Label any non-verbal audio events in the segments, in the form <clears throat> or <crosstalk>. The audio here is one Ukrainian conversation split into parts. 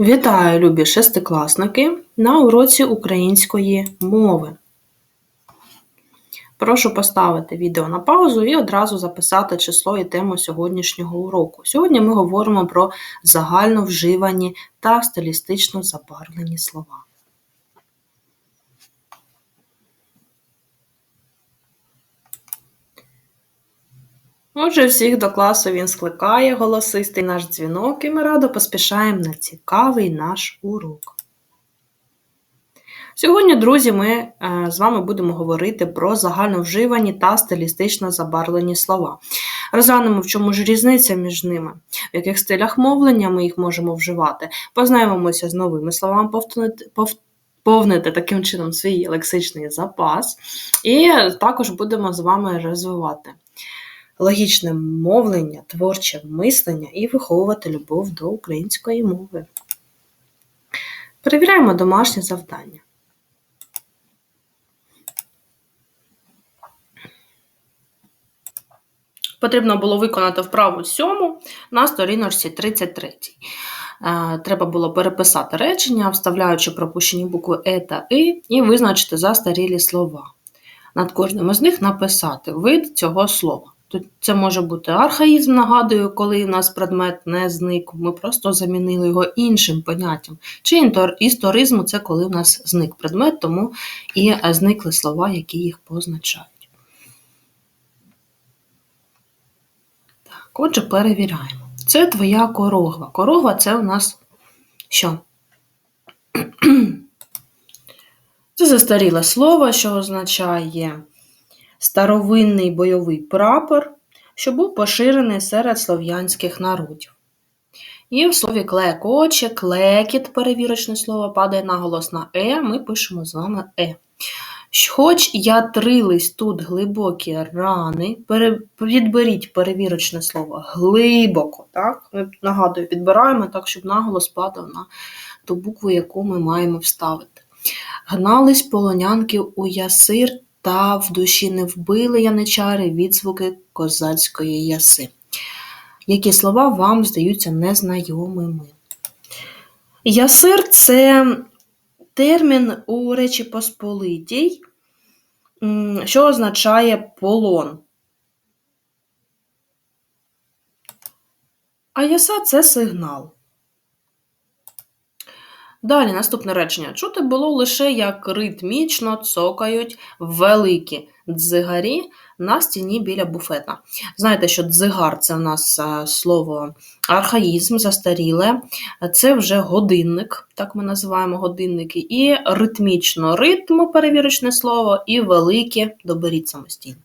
Вітаю, любі шестикласники, на уроці української мови. Прошу поставити відео на паузу і одразу записати число і тему сьогоднішнього уроку. Сьогодні ми говоримо про загально вживані та стилістично забарвлені слова. Отже, всіх до класу він скликає голосистий наш дзвінок, і ми радо поспішаємо на цікавий наш урок. Сьогодні, друзі, ми е, з вами будемо говорити про загальновживані та стилістично забарвлені слова. Розглянемо, в чому ж різниця між ними, в яких стилях мовлення ми їх можемо вживати, познайомимося з новими словами, повнити таким чином свій лексичний запас, і також будемо з вами розвивати логічне мовлення, творче мислення і виховувати любов до української мови. Перевіряємо домашнє завдання. Потрібно було виконати вправу сьому на сторіночці 33. Е, треба було переписати речення, вставляючи пропущені букви Е та И, і визначити застарілі слова. Над кожним із них написати вид цього слова. Тут це може бути архаїзм, нагадую, коли у нас предмет не зник, ми просто замінили його іншим поняттям. Чи історизм це коли у нас зник предмет, тому і зникли слова, які їх позначають. Так, Отже, перевіряємо. Це твоя корогва. Корогва це у нас що? <clears throat> Це застаріле слово, що означає старовинний бойовий прапор, що був поширений серед слов'янських народів. І в слові клекоче, клекіт, перевірочне слово, падає наголос на Е, ми пишемо з вами Е. Хоч ятрились тут глибокі рани, відберіть перевірочне слово глибоко. так? Ми, Нагадую, підбираємо так, щоб наголос падав на ту букву, яку ми маємо вставити. Гнались полонянки у ясир та в душі не вбили яничари відзвуки козацької яси. Які слова вам здаються незнайомими? Ясир це термін у Речі Посполитій, що означає полон. А яса це сигнал. Далі наступне речення. Чути було лише, як ритмічно цокають великі дзигарі на стіні біля буфета. Знаєте, що дзигар це в нас е, слово архаїзм, застаріле, це вже годинник, так ми називаємо годинники, і ритмічно ритм, перевірочне слово, і велике доберіть самостійно.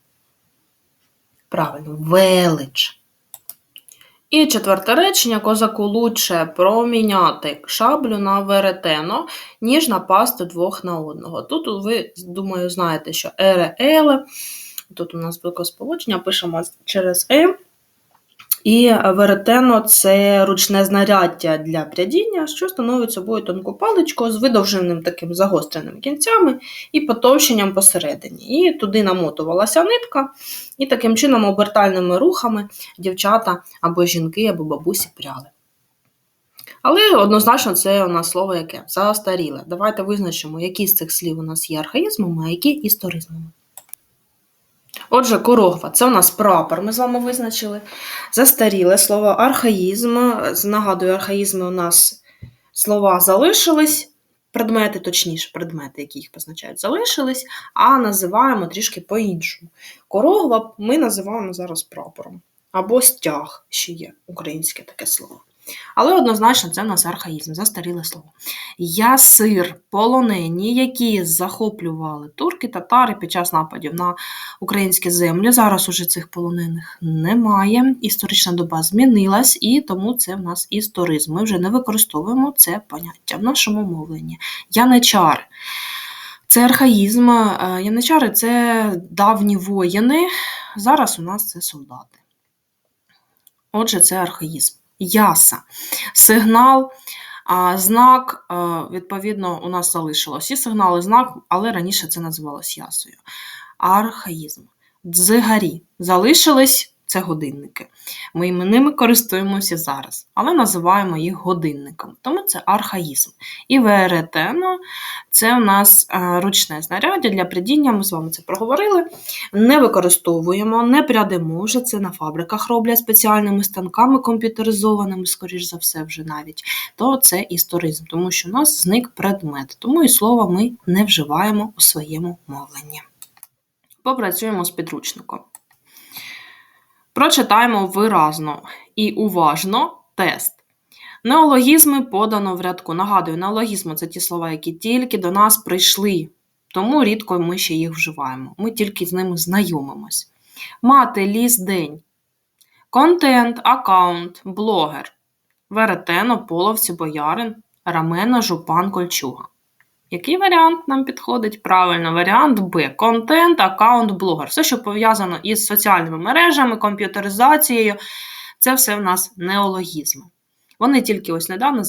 Правильно, велич. І четверте речення козаку лучше проміняти шаблю на веретено, ніж напасти двох на одного. Тут ви, думаю, знаєте, що ере еле, тут у нас сполучення, пишемо через Е. І веретено це ручне знаряддя для прядіння, що становить собою тонку паличку з видовженим таким загостреним кінцями і потовщенням посередині. І туди намотувалася нитка, і таким чином обертальними рухами дівчата або жінки, або бабусі пряли. Але однозначно це у нас слово яке? Застаріле. Давайте визначимо, які з цих слів у нас є архаїзмами, а які історизмами. Отже, корогва це у нас прапор, ми з вами визначили. Застаріле слово архаїзм. Нагадую, архаїзми у нас слова залишились, предмети, точніше, предмети, які їх позначають, залишились, а називаємо трішки по-іншому. Корогва ми називаємо зараз прапором. Або стяг ще є українське таке слово. Але однозначно це в нас архаїзм, застаріле слово. Ясир, полонені, які захоплювали турки, татари під час нападів на українські землі. Зараз уже цих полонених немає. Історична доба змінилась, і тому це в нас історизм. Ми вже не використовуємо це поняття в нашому мовленні. Яничари. Це архаїзм. Е, яничари це давні воїни. Зараз у нас це солдати. Отже, це архаїзм яса. Сигнал, знак, відповідно, у нас залишилось і сигнал, і знак, але раніше це називалось ясою. Архаїзм. Дзигарі залишились. Це годинники. Ми ними користуємося зараз, але називаємо їх годинником, тому це архаїзм. І веретено це в нас е, ручне знаряддя для придіння, ми з вами це проговорили. Не використовуємо, не прядемо вже це на фабриках роблять спеціальними станками комп'ютеризованими, скоріш за все, вже навіть, то це історизм, тому що у нас зник предмет, тому і слова ми не вживаємо у своєму мовленні. Попрацюємо з підручником. Прочитаємо виразно і уважно тест. Неологізми подано в рядку. Нагадую, неологізми це ті слова, які тільки до нас прийшли, тому рідко ми ще їх вживаємо. Ми тільки з ними знайомимось. Мати, ліс, день. Контент, аккаунт, блогер. Веретено, половці, боярин, рамена, жупан, кольчуга. Який варіант нам підходить? Правильно, варіант Б. Контент, аккаунт, блогер. Все, що пов'язано із соціальними мережами, комп'ютеризацією, це все в нас неологізми. Вони тільки ось недавно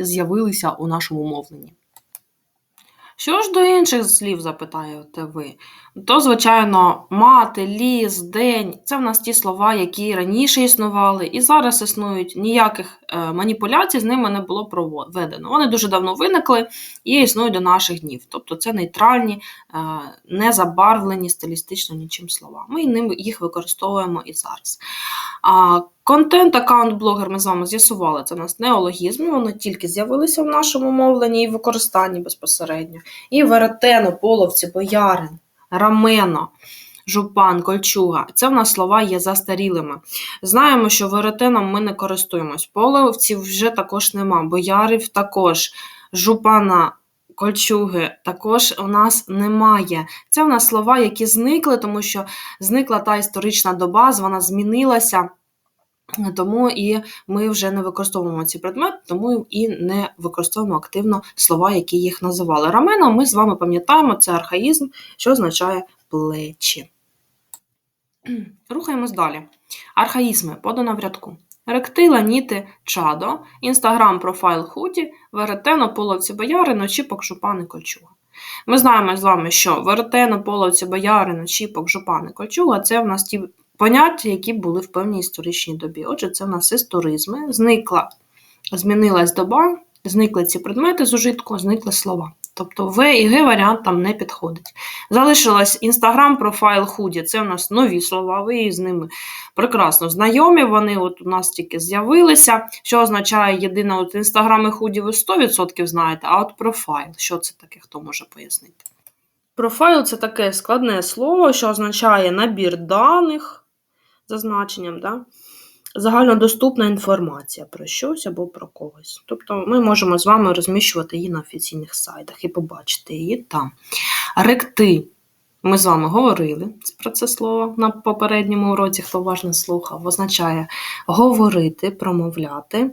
з'явилися у нашому мовленні. Що ж до інших слів, запитаєте ви, то, звичайно, мати, ліс, день це в нас ті слова, які раніше існували, і зараз існують ніяких е, маніпуляцій з ними не було проведено. Вони дуже давно виникли і існують до наших днів. Тобто це нейтральні, е, не забарвлені стилістично нічим слова. Ми їх використовуємо і зараз. Контент, аккаунт блогер ми з вами з'ясували, це у нас неологізми, вони тільки з'явилися в нашому мовленні і використанні безпосередньо. І веретено, половці, боярин, рамено, жупан, кольчуга. Це в нас слова є застарілими. Знаємо, що веретеном ми не користуємось. Половців вже також нема, боярів також, жупана. Кольчуги також у нас немає. Це в нас слова, які зникли, тому що зникла та історична доба, вона змінилася. Тому і ми вже не використовуємо ці предмети, тому і не використовуємо активно слова, які їх називали. Рамена ми з вами пам'ятаємо, це архаїзм, що означає плечі. Рухаємось далі. Архаїзми подано в рядку. Ректила, ніти, чадо, інстаграм, профайл худі, веретено, половці боярин, очіпок, жупани, кольчуга. Ми знаємо з вами, що веретено, половці боярин, очіпок, жупани, кольчуга це в нас ті поняття, які були в певній історичній добі. Отже, це в нас історизми, зникла, змінилась доба, зникли ці предмети з ужитку, зникли слова. Тобто В і Г варіант там не підходить. Залишилась інстаграм, профайл худі. Це у нас нові слова, ви з ними прекрасно знайомі. Вони от у нас тільки з'явилися. Що означає єдине от інстаграм і худі ви 100% знаєте, а от профайл. Що це таке, хто може пояснити? Профайл це таке складне слово, що означає набір даних зазначенням, да? загальнодоступна інформація про щось або про когось. Тобто ми можемо з вами розміщувати її на офіційних сайтах і побачити її там. Ректи. Ми з вами говорили про це слово на попередньому уроці, хто уважно слухав, означає говорити, промовляти.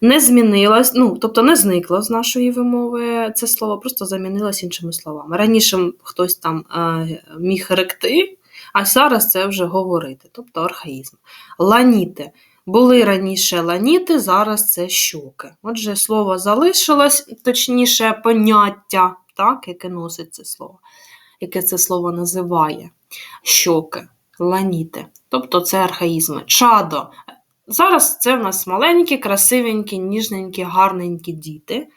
Не змінилось, ну, тобто не зникло з нашої вимови це слово, просто замінилось іншими словами. Раніше хтось там е, міг ректи, а зараз це вже говорити, тобто архаїзм. Ланіти. Були раніше ланіти, зараз це щоки. Отже, слово залишилось, точніше, поняття, так, яке носить це слово, яке це слово називає щоки, ланіти. Тобто це архаїзми. Чадо. Зараз це в нас маленькі, красивенькі, ніжненькі, гарненькі діти.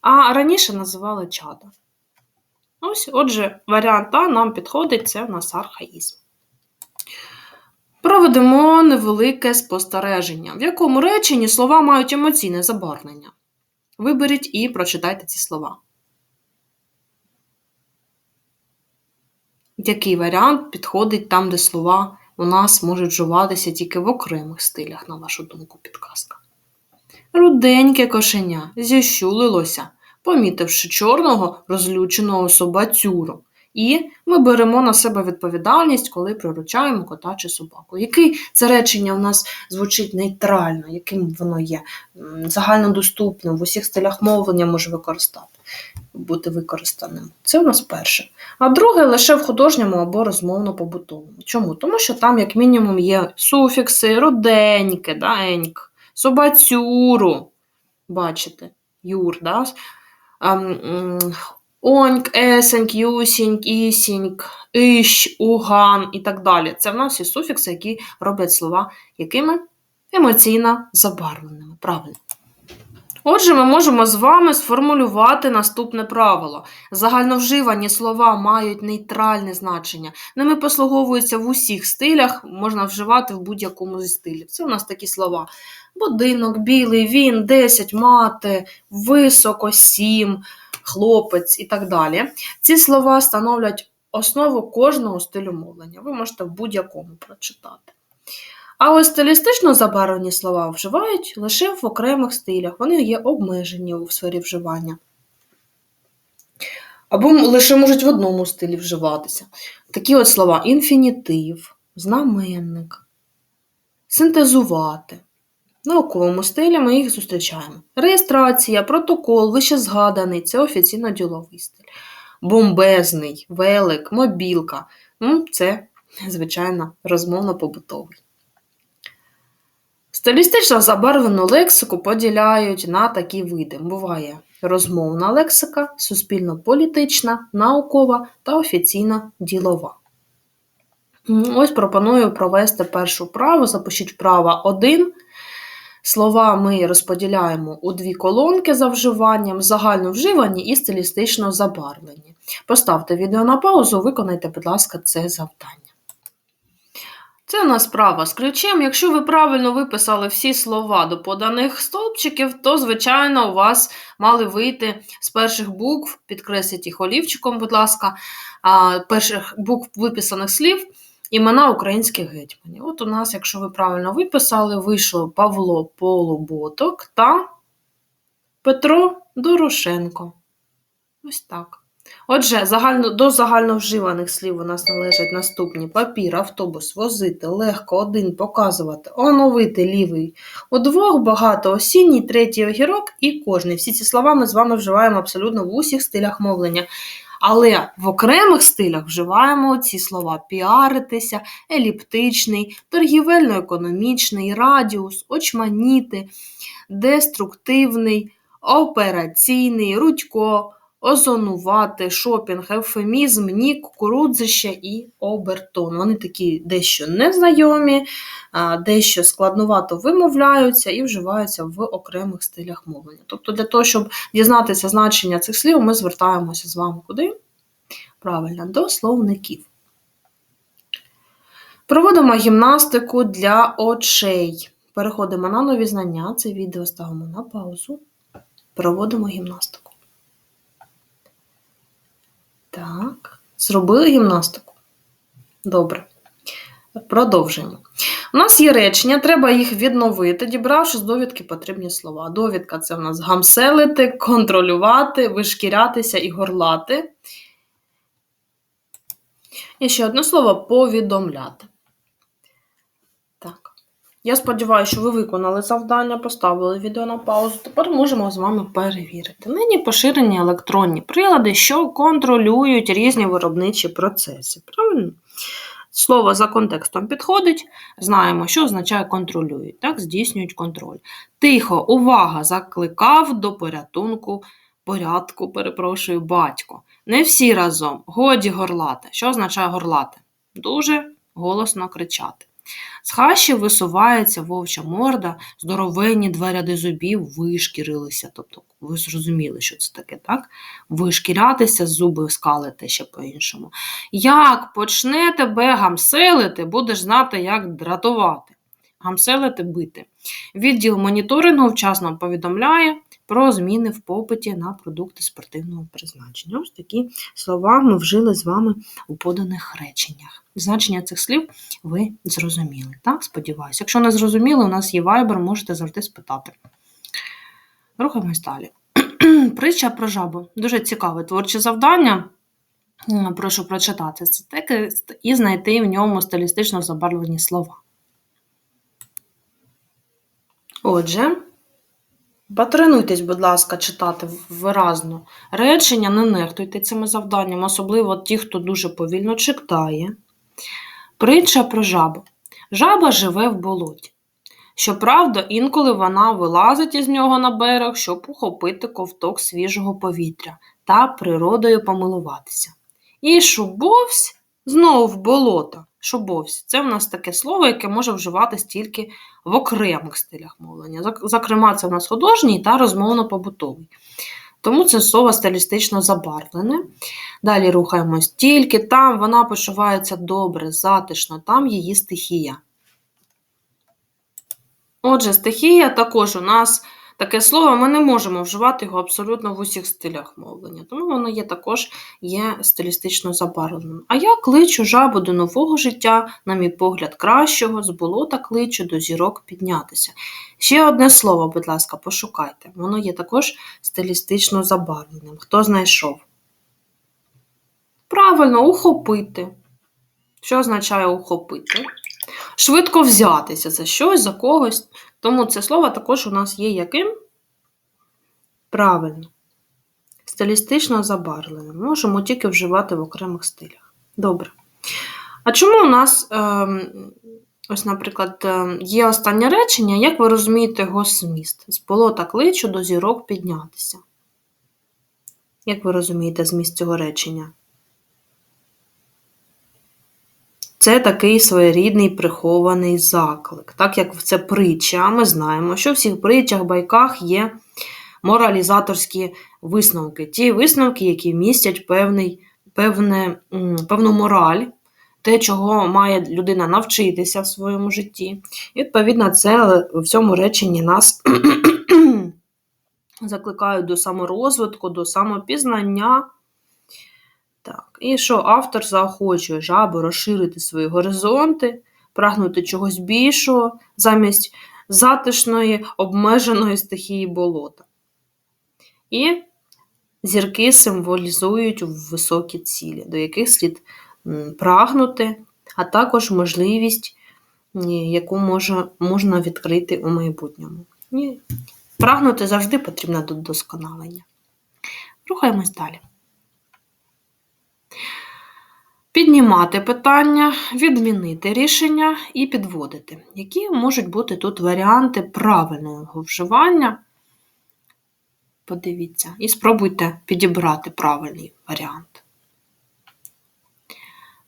А раніше називали чадо. Ось, Отже, варіант А нам підходить, це в нас архаїзм. Проведемо невелике спостереження, в якому реченні слова мають емоційне забарвлення. Виберіть і прочитайте ці слова. Який варіант підходить там, де слова у нас можуть вживатися тільки в окремих стилях, на вашу думку, підказка? Руденьке кошеня зіщулилося помітивши чорного розлюченого собацюру. І ми беремо на себе відповідальність, коли приручаємо кота чи собаку. Який це речення у нас звучить нейтрально, яким воно є, загальнодоступним, в усіх стилях мовлення може використати, бути використаним. Це у нас перше. А друге лише в художньому або розмовно-побутовому. Чому? Тому що там, як мінімум, є суфікси, руденьке, да, еньк, собацюру. Бачите, юр, да? Оньк, есеньк, юсіньк, ісіньк, іщ, уган і так далі. Це в нас всі суфікси, які роблять слова якими? Емоційно забарвленими. Правильно. Отже, ми можемо з вами сформулювати наступне правило. Загальновживані слова мають нейтральне значення. Ними послуговуються в усіх стилях, можна вживати в будь-якому зі стилів. Це у нас такі слова: будинок, білий, він, десять, мати, високо, сім, хлопець і так далі. Ці слова становлять основу кожного стилю мовлення. Ви можете в будь-якому прочитати. А ось стилістично забарвлені слова вживають лише в окремих стилях, вони є обмежені у сфері вживання. Або лише можуть в одному стилі вживатися. Такі от слова інфінітив, знаменник, синтезувати. В науковому стилі ми їх зустрічаємо. Реєстрація, протокол, вище згаданий це офіційно-діловий стиль. Бомбезний, велик, мобілка це, звичайно, розмовно-побутовий. Стилістично забарвлену лексику поділяють на такі види. Буває розмовна лексика, суспільно-політична, наукова та офіційна ділова. Ось пропоную провести першу вправу. Запишіть вправа 1. Слова ми розподіляємо у дві колонки за вживанням, загально вживані і стилістично забарвлені. Поставте відео на паузу, виконайте, будь ласка, це завдання. Це у нас справа з ключем. Якщо ви правильно виписали всі слова до поданих стовпчиків, то, звичайно, у вас мали вийти з перших букв, підкресліть їх олівчиком, будь ласка, перших букв виписаних слів імена українських гетьманів. От у нас, якщо ви правильно виписали, вийшло Павло Полуботок та Петро Дорошенко. Ось так. Отже, загально, до загальновживаних слів у нас належать наступні папір, автобус, возити, легко, один, показувати, оновити лівий удвох, багато осінній, третій огірок і кожний. Всі ці слова ми з вами вживаємо абсолютно в усіх стилях мовлення. Але в окремих стилях вживаємо ці слова: піаритися, еліптичний, торгівельно-економічний, радіус, очманіти, деструктивний, операційний, рудько озонувати, шопінг, ефемізм, нік, кукурудзище і обертон. Вони такі дещо незнайомі, дещо складнувато вимовляються і вживаються в окремих стилях мовлення. Тобто, для того, щоб дізнатися значення цих слів, ми звертаємося з вами куди? Правильно, до словників. Проводимо гімнастику для очей. Переходимо на нові знання. Це відео ставимо на паузу. Проводимо гімнастику. Так, зробили гімнастику? Добре. Продовжуємо. У нас є речення, треба їх відновити, дібравши з довідки потрібні слова. Довідка це в нас гамселити, контролювати, вишкірятися і горлати. І ще одне слово повідомляти. Я сподіваюся, що ви виконали завдання, поставили відео на паузу. Тепер можемо з вами перевірити. Нині поширені електронні прилади, що контролюють різні виробничі процеси. Правильно? Слово за контекстом підходить, знаємо, що означає контролюють, так, здійснюють контроль. Тихо, увага! Закликав до порятунку, порядку, перепрошую, батько. Не всі разом, годі горлати. Що означає горлати? Дуже голосно кричати. З хащі висувається вовча морда, здоровенні два ряди зубів вишкірилися. Тобто, ви зрозуміли, що це таке, так? Вишкірятися, зуби скалити ще по-іншому. Як почне тебе гамселити, будеш знати, як дратувати. Гамселити бити. Відділ моніторингу вчасно повідомляє про зміни в попиті на продукти спортивного призначення. Ось такі слова ми вжили з вами у поданих реченнях. Значення цих слів ви зрозуміли. Так, сподіваюся. Якщо не зрозуміли, у нас є вайбер, можете завжди спитати. Рухаємось далі. <clears throat> Притча про жабу. Дуже цікаве творче завдання. Прошу прочитати це текст і знайти в ньому стилістично забарвлені слова. Отже, Потренуйтесь, будь ласка, читати виразно речення, не нехтуйте цими завданнями, особливо ті, хто дуже повільно читає. Притча про жабу. Жаба живе в болоті. Щоправда, інколи вона вилазить із нього на берег, щоб ухопити ковток свіжого повітря. та природою помилуватися. І шубовсь знову в болото. Шубовсь. Це в нас таке слово, яке може вживатись тільки в окремих стилях мовлення. Зокрема, це в нас художній та розмовно-побутовий. Тому це слово стилістично забарвлене. Далі рухаємось. Тільки там вона почувається добре, затишно, там її стихія. Отже, стихія також у нас таке слово, ми не можемо вживати його абсолютно в усіх стилях мовлення, тому воно є також є стилістично забарвленим. А я кличу жабу до нового життя, на мій погляд, кращого, з болота кличу до зірок піднятися. Ще одне слово, будь ласка, пошукайте. Воно є також стилістично забарвленим. Хто знайшов? Правильно, ухопити. Що означає ухопити? Швидко взятися за щось, за когось. Тому це слово також у нас є яким? Правильно. Стилістично забарвленим. Можемо тільки вживати в окремих стилях. Добре. А чому у нас, ем, ось, наприклад, ем, є останнє речення, як ви розумієте його зміст? З болота кличу до зірок піднятися. Як ви розумієте зміст цього речення? Це такий своєрідний прихований заклик. Так як це притча, ми знаємо, що в всіх притчах, байках є моралізаторські висновки. Ті висновки, які містять певний, певне, певну мораль, те, чого має людина навчитися в своєму житті. І, відповідно, це в цьому реченні нас <clears throat> закликають до саморозвитку, до самопізнання. Так, і що автор заохочує жабу розширити свої горизонти, прагнути чогось більшого замість затишної, обмеженої стихії болота. І зірки символізують високі цілі, до яких слід прагнути, а також можливість, яку може, можна відкрити у майбутньому. І прагнути завжди потрібно до досконалення. Рухаємось далі. Піднімати питання, відмінити рішення і підводити. Які можуть бути тут варіанти правильного вживання? Подивіться, і спробуйте підібрати правильний варіант.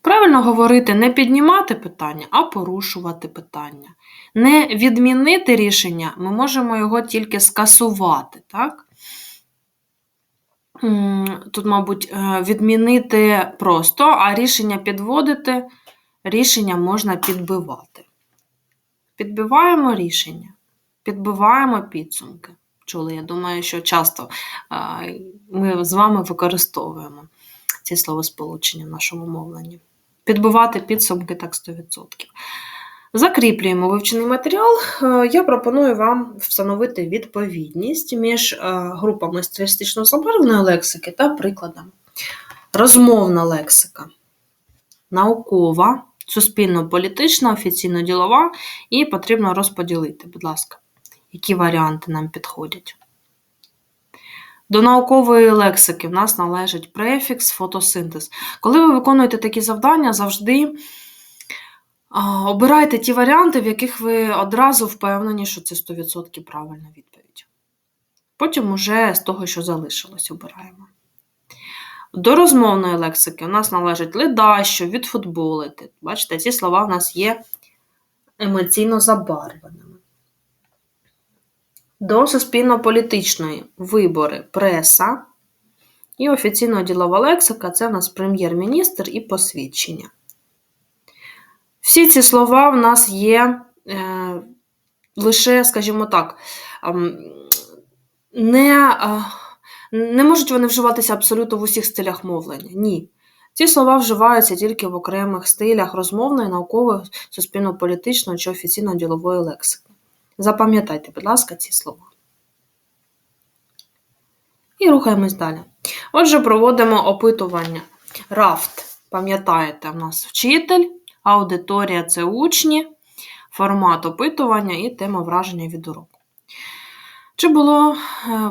Правильно говорити не піднімати питання, а порушувати питання. Не відмінити рішення, ми можемо його тільки скасувати, так? Тут, мабуть, е, відмінити просто, а рішення підводити, рішення можна підбивати. Підбиваємо рішення, підбиваємо підсумки. Чули, я думаю, що часто е, ми з вами використовуємо ці словосполучення в нашому мовленні. Підбивати підсумки так 100%. Закріплюємо вивчений матеріал. Е, Я пропоную вам встановити відповідність між е, групами стилістично забарвленої лексики та прикладами. Розмовна лексика, наукова, суспільно-політична, офіційно-ділова, і потрібно розподілити, будь ласка, які варіанти нам підходять. До наукової лексики в нас належить префікс, фотосинтез. Коли ви виконуєте такі завдання, завжди Обирайте ті варіанти, в яких ви одразу впевнені, що це 100% правильна відповідь. Потім уже з того, що залишилось, обираємо. До розмовної лексики у нас належить ледащо, відфутболити. Бачите, ці слова в нас є емоційно забарвленими. До суспільно-політичної вибори, преса. І офіційно ділова лексика це в нас прем'єр-міністр і посвідчення. Всі ці слова в нас є е, лише, скажімо так, ем, не, е, не можуть вони вживатися абсолютно в усіх стилях мовлення. Ні. Ці слова вживаються тільки в окремих стилях розмовної, наукової, суспільно-політичної чи офіційно-ділової лексики. Запам'ятайте, будь ласка, ці слова. І рухаємось далі. Отже, проводимо опитування. Рафт, пам'ятаєте, у нас вчитель. Аудиторія це учні, формат опитування і тема враження від уроку. Чи було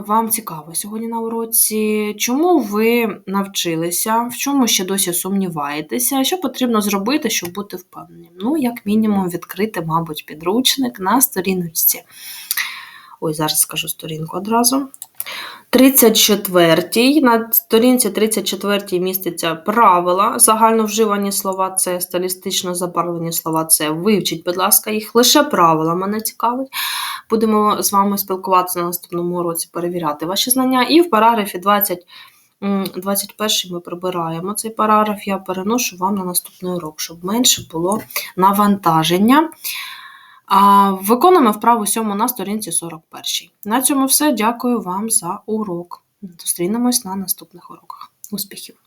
вам цікаво сьогодні на уроці? Чому ви навчилися, в чому ще досі сумніваєтеся? Що потрібно зробити, щоб бути впевненим? Ну, як мінімум, відкрити, мабуть, підручник на сторіночці. Ой, зараз скажу сторінку одразу. 34 й на сторінці 34 міститься правила. Загально вживані слова це стилістично забарвлені слова це. Вивчіть, будь ласка, їх. Лише правила мене цікавить. Будемо з вами спілкуватися на наступному уроці, перевіряти ваші знання. І в параграфі 20, м, 21 ми прибираємо цей параграф. Я переношу вам на наступний урок, щоб менше було навантаження. А, Виконуємо вправу 7 на сторінці 41. На цьому все. Дякую вам за урок. Зустрінемось на наступних уроках. Успіхів!